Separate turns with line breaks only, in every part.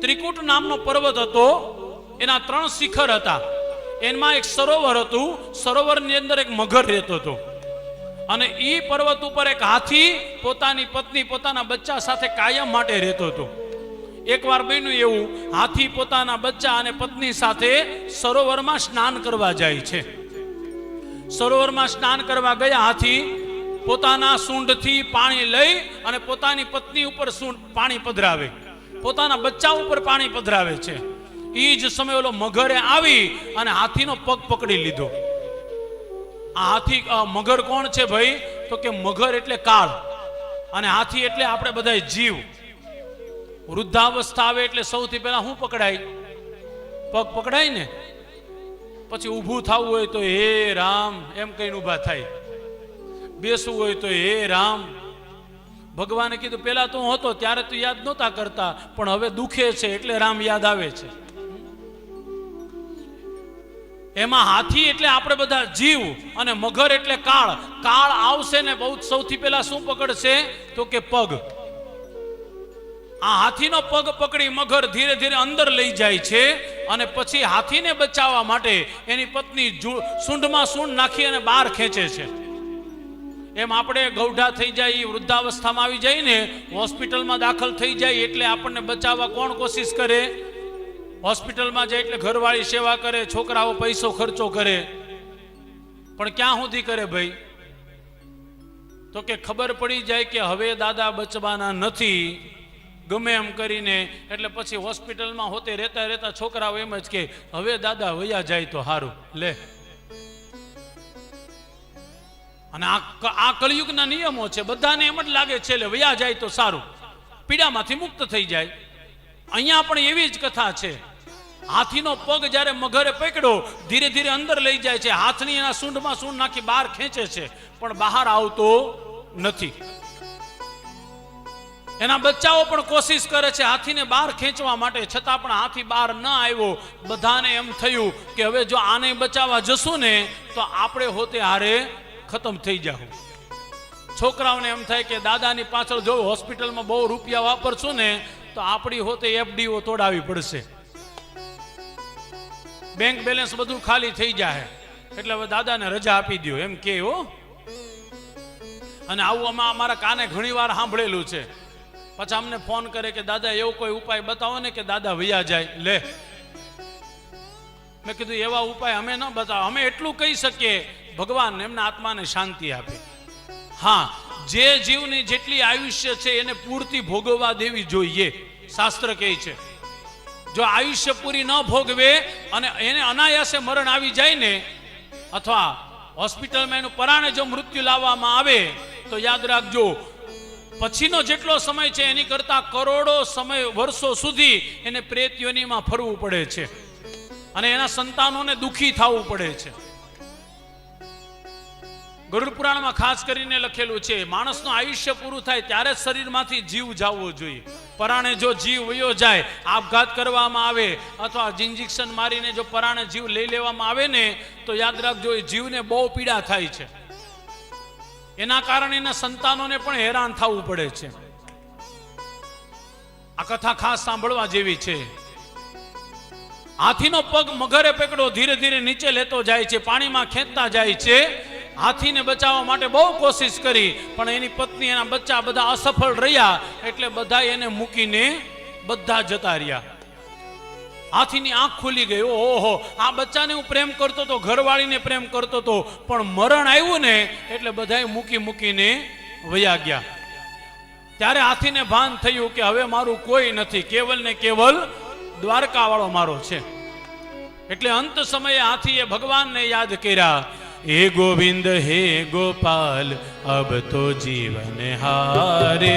ત્રિકૂટ નામનો પર્વત હતો. એના ત્રણ શિખર હતા. એમાં એક સરોવર હતું. સરોવરની અંદર એક મગર રહેતો હતો. અને એ પર્વત ઉપર એક હાથી પોતાની પત્ની, પોતાના બચ્ચા સાથે કાયમ માટે રહેતો હતો. એકવાર બન્યું એવું, હાથી પોતાના બચ્ચા અને પત્ની સાથે સરોવરમાં સ્નાન કરવા જાય છે. સરોવરમાં સ્નાન કરવા ગયા હાથી, પોતાના સૂંઢથી પાણી લઈ અને પોતાની પત્ની ઉપર સૂંઢ પાણી પધરાવે. પોતાના બચ્ચા ઉપર પાણી પધરાવે છે. એ જ સમય ઓલો મગરે આવી અને હાથીનો પગ પકડી લીધો. આ હાથી મગર કોણ છે ભાઈ? તો કે મગર એટલે કાળ. અને હાથી એટલે આપણે બધા જીવ. વૃદ્ધાવસ્થા આવે એટલે સૌથી પહેલા શું પકડાય? પગ પકડાય ને? પછી ઊભું થવું હોય તો હે રામ, એમ કહીને ઊભા થાય. બેસવું હોય તો હે રામ. ભગવાને કીધું, પેલા તો હતો, ત્યારે તો યાદ નહોતા કરતા, પણ હવે દુખે છે એટલે રામ યાદ આવે છે. એમાં હાથી એટલે આપણે બધા જીવ અને મગર એટલે કાળ. કાળ આવશે ને બહુ સૌથી પહેલા શું પકડશે? તો કે પગ. આ હાથીનો પગ પકડી મગર ધીરે ધીરે અંદર લઈ જાય છે અને પછી હાથીને બચાવવા માટે એની પત્ની સૂંઢમાં સૂંઢ નાખી અને બહાર ખેંચે છે. એમ આપણે ગૌઢા થઈ જાય વૃદ્ધાવસ્થામાં આવી જાય ને હોસ્પિટલમાં દાખલ થઈ જાય એટલે આપણને બચાવવા કોણ કોશિશ કરે? હોસ્પિટલમાં જાય એટલે ઘરવાળી સેવા કરે, છોકરાઓ પૈસો ખર્ચો કરે. પણ ક્યાં સુધી કરે ભાઈ? તો કે ખબર પડી જાય કે હવે દાદા બચવાના નથી, ગમે એમ કરીને. એટલે પછી હોસ્પિટલમાં હોતે રહેતા રહેતા છોકરાઓ એમ જ કે, હવે દાદા વયા જાય તો સારું લે. અને આ આ કળિયુગના નિયમો છે, બધાને એમ જ લાગે છે એટલે વયા જાય તો સારું. પીડામાંથી મુક્ત થઈ જાય. અહીંયા પણ એવી જ કથા છે. હાથીનો પગ જ્યારે મગરે પકડ્યો ધીરે ધીરે અંદર લઈ જાય છે. હાથની એના સૂંઢમાં સૂંઢ નાખી બહાર ખેંચે છે. પણ બહાર આવતો નથી. એના બચ્ચાઓ પણ કોશિશ કરે છે હાથીને બહાર ખેંચવા માટે. છતાં પણ હાથી બહાર ન આવ્યો. બધાને એમ થયું કે હવે જો આને બચાવવા જશું ને, તો આપણે હોતે હારે ખતમ થઈ જાવ છોકરાઓને એમ થાય કે દાદાની પાછળ જો હોસ્પિટલમાં બહુ રૂપિયા વાપરશું ને, તો આપણી હોતે એફડીઓ તોડાવી પડશે. બેંક બેલેન્સ બધું ખાલી થઈ જાય એટલે હવે દાદાને રજા આપી દો એમ કે, હો. અને આવું આમાં અમારા કાને ઘણી વાર સાંભળેલું છે. પછી અમને ફોન કરે કે, દાદા, એવો કોઈ ઉપાય બતાવો ને કે દાદા વૈયા જાય. લે. મેં કીધું, એવા ઉપાય અમે ન બતાવો. અમે એટલું કહી શકીએ ભગવાન એમના આત્માને શાંતિ આપે. હા, જે જીવની જેટલી આયુષ્ય છે એને પૂરતી ભોગવવા દેવી જોઈએ. શાસ્ત્ર કહે છે, જો આયુષ્ય પૂરી ન ભોગવે અને એને અનાયાસે મરણ આવી જાય ને, અથવા હોસ્પિટલમાં એનું પરાણે જો મૃત્યુ લાવવામાં આવે, તો યાદ રાખજો, પછીનો જેટલો સમય છે એની કરતા કરોડો સમય વર્ષો સુધી એને પ્રેત યોનિમાં ફરવું પડે છે. અને એના સંતાનોને દુખી થવું પડે છે. ગરુડ પુરાણમાં ખાસ કરીને લખેલું છે, માણસનું આયુષ્ય પૂરું થાય ત્યારે જ શરીરમાંથી જીવ જાવો જોઈએ. પરાણે જો જીવ વયો જાય, આપઘાત કરવામાં આવે અથવા ઇન્જેક્શન મારીને જો પરાણે જીવ લઈ લેવામાં આવે ને, તો યાદ રાખજો એ જીવને બહુ પીડા થાય છે. એના કારણે એના સંતાનોને પણ હેરાન થવું પડે છે. આ કથા ખાસ સાંભળવા જેવી છે. હાથીનો પગ મગરે પકડો, ધીરે ધીરે નીચે લેતો જાય છે, પાણીમાં ખેંચતા જાય છે. હાથીને બચાવવા માટે બહુ કોશિશ કરી, પણ એની પત્ની, એના બચ્ચા બધા અસફળ રહ્યા, એટલે બધા એને મૂકીને બધા જતા રહ્યા. હાથીની આંખ ખુલી ગઈ. ઓહો, આ બચ્ચાને હું પ્રેમ કરતો તો, ઘરવાળીને પ્રેમ કરતો તો, પણ મરણ આવ્યું ને, એટલે બધાએ મૂકી મૂકીને વયા ગયા. ત્યારે હાથીને ભાન થયું કે હવે મારું કોઈ નથી, કેવલ ને કેવલ દ્વારકા વાળો મારો છે. એટલે અંત સમયે હાથીએ ભગવાનને યાદ કર્યા
हे गोविंद हे गोपाल अब तो जीवन हारे।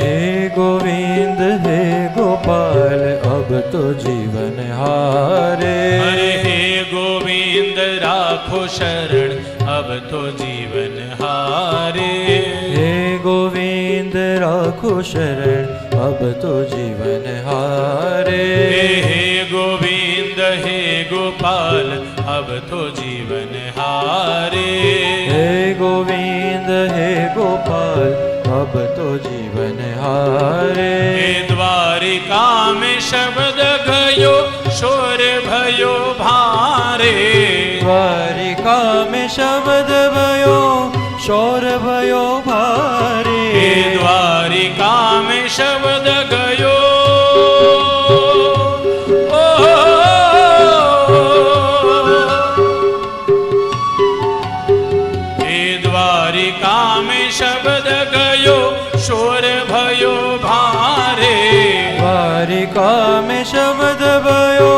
हे गोविंद हे गोपाल अब तो जीवन हारे। अरे
हे गोविंद राखो शरण अब तो जीवन हारे।
हे गोविंद राखो शरण अब तो जीवन हारे।
हे गोविंद हे गोपाल अब तो जीवन ગોવિંદ
હે ગોપાલ અબ તો જીવન હારે
દ્વારિકા મે શબ્દ ગયો શોર ભયો ભારે
દ્વારિકા મે શબ્દ ભયો શોર ભયો
મારે કામે શબ્દ ભયો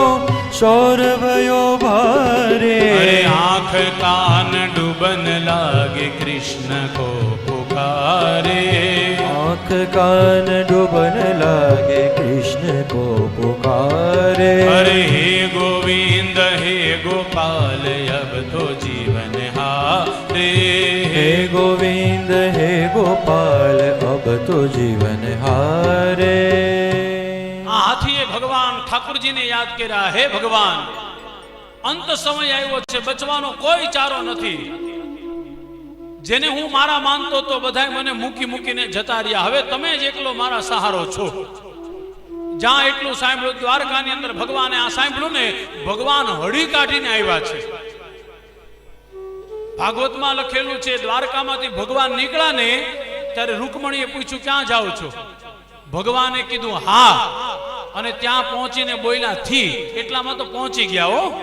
શોર ભયો ભારે
આંખ કાન ડૂબન લાગે કૃષ્ણ કો પુકારે
આંખ કાન ડૂબન લાગે કૃષ્ણ કો
પુકારે હરે ગોવિંદ ઠાકુરજીને યાદ કર્યા, હે ભગવાન, અંત સમય આવ્યો છે, બચવાનો કોઈ ચારો નથી. જેને હું મારા માનતો તો બધાય મને મૂકી મૂકીને જતા રહ્યા. હવે તમે જ એકલો મારા સહારો છો. જ્યાં એટલું સાંભળ્યું, દ્વારકાની અંદર ભગવાને આ સાંભળ્યું ને, ભગવાન હળી કાઢીને આવ્યા છે. ભાગવતમાં લખેલું છે, દ્વારકામાંથી ભગવાન નીકળ્યા ને, ત્યારે રૂકમણીએ પૂછ્યું, ક્યાં જાઓ છો? ભગવાને કીધું, હા અને ત્યાં પહોંચીને બોયલા થી. એટલામાં તો પહોંચી ગયા હો.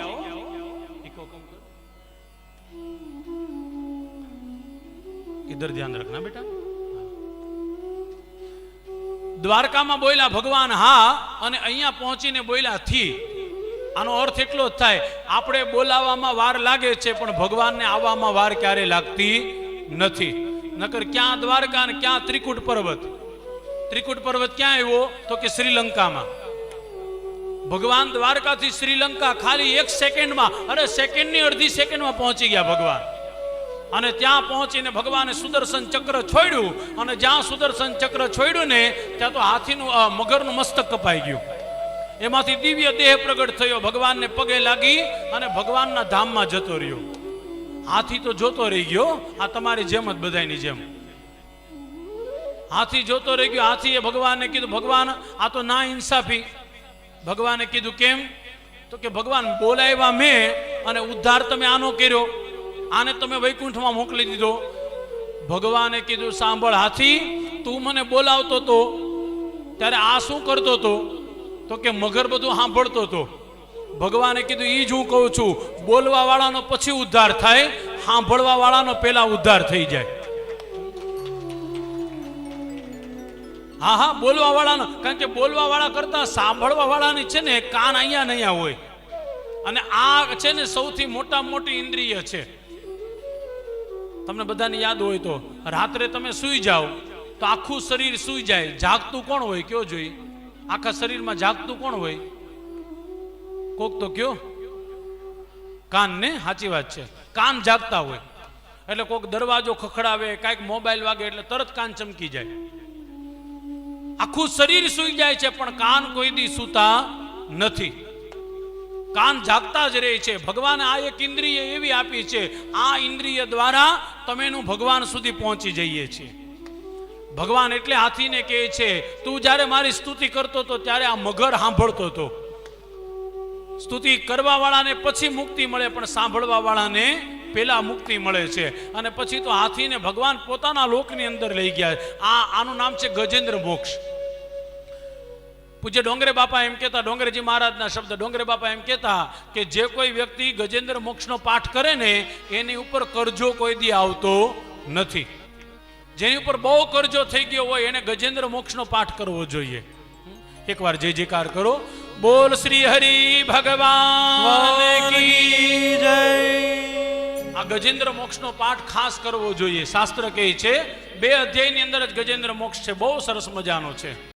ઇધર ધ્યાન રાખના બેટા. દ્વારકામાં બોલ્યા, ભગવાન, હા. અને અહીંયા પહોંચીને બોલ્યા, થી. આનો અર્થ એટલો જ થાય, આપણે બોલાવવામાં વાર લાગે છે, પણ ભગવાનને આવવામાં વાર ક્યારે લાગતી નથી. નકર ક્યાં દ્વારકા ને ક્યાં ત્રિકુટ પર્વત? ત્રિકુટ પર્વત ક્યાં આવ્યો? તો કે શ્રીલંકામાં. ભગવાન દ્વારકાથી શ્રીલંકા ખાલી એક સેકન્ડમાં, અરે સેકન્ડની અડધી સેકન્ડમાં પહોંચી ગયા ભગવાન. અને ત્યાં પહોંચીને ભગવાને સુદર્શન ચક્ર છોડ્યું. અને જ્યાં સુદર્શન ચક્ર છોડ્યું ને, ત્યાં તો હાથીનું મગરનું મસ્તક કપાઈ ગયું. એમાંથી દિવ્ય દેહ પ્રગટ થયો. ભગવાનને પગે લાગી અને ભગવાનના ધામમાં જતો રહ્યો. હાથી તો જોતો રહી ગયો. આ તમારી જેમ જ બધાની જેમ. હાથી જોતો રહી ગયો. હાથીએ ભગવાનને કીધું, ભગવાન, આ તો ના ઇન્સાફી. ભગવાને કીધું, કેમ? તો કે, ભગવાન, બોલાવ્યા મેં અને ઉદ્ધાર તમે આનો કર્યો. આને તમે વૈકુંઠમાં મોકલી દીધો. ભગવાને કીધું, સાંભળ હાથી, તું મને બોલાવતો તો, ત્યારે આ શું કરતો તો? તો કે, મગર બધું સાંભળતો તો. ભગવાને કીધું એ જ હું કહું છું બોલવા વાળાનો પછી ઉદ્ધાર થાય સાંભળવા વાળાનો પહેલા ઉદ્ધાર થઈ જાય. હા હા બોલવા વાળાનો કારણ કે બોલવા વાળા કરતા સાંભળવા વાળાની છે ને કાન અહીંયા નહીં હોય. અને આ છે ને સૌથી મોટા મોટી ઇન્દ્રિય છે. તમને બધાને યાદ હોય તો, રાત્રે તમે સૂઈ જાઓ, તો આખું શરીર સૂઈ જાય. જાગતું કોણ હોય, કયો જોઈ? આખા શરીરમાં જાગતું કોણ હોય? કોક તો કયો? કાન ને? સાચી વાત છે. કાન જાગતા હોય. એટલે કોક દરવાજો ખખડાવે, કાંઈક મોબાઈલ વાગે, એટલે તરત કાન ચમકી જાય. આખું શરીર સૂઈ જાય છે, પણ કાન કોઈ દી સૂતા નથી. કાન જાગતા જ રહે છે. ભગવાને આ એક ઇન્દ્રિય એવી આપી છે, આ ઇન્દ્રિય દ્વારા તમેનું ભગવાન સુધી પહોંચી જઈએ છીએ. ભગવાન એટલે હાથીને કહે છે, તું જ્યારે મારી સ્તુતિ કરતો હતો ત્યારે આ મગર સાંભળતો હતો. સ્તુતિ કરવા વાળાને પછી મુક્તિ મળે, પણ સાંભળવા વાળાને પેલા મુક્તિ મળે છે. અને પછી તો હાથીને ભગવાન પોતાના લોકની અંદર લઈ ગયા. આ, આનું નામ છે ગજેન્દ્ર મોક્ષ. પૂજ્ય ડોંગરે બાપા એમ કહેતા ડોંગરેજી મહારાજના શબ્દ ડોંગરે બાપા એમ કહેતા કે જે કોઈ વ્યક્તિ ગજેન્દ્ર મોક્ષનો પાઠ કરે ને એની ઉપર કરજો કોઈ દી આવતો નથી. જેની ઉપર બહુ કરજો થઈ ગયો હોય એને ગજેન્દ્ર મોક્ષનો પાઠ કરવો જોઈએ. એકવાર જય જયકાર કરો. બોલ શ્રી હરિ ભગવાન કી
જય.
આ ગજેન્દ્ર મોક્ષનો પાઠ ખાસ કરવો જોઈએ. શાસ્ત્ર કહે છે બે અધ્યાયની અંદર જ ગજેન્દ્ર મોક્ષ છે. બહુ સરસ મજાનો છે.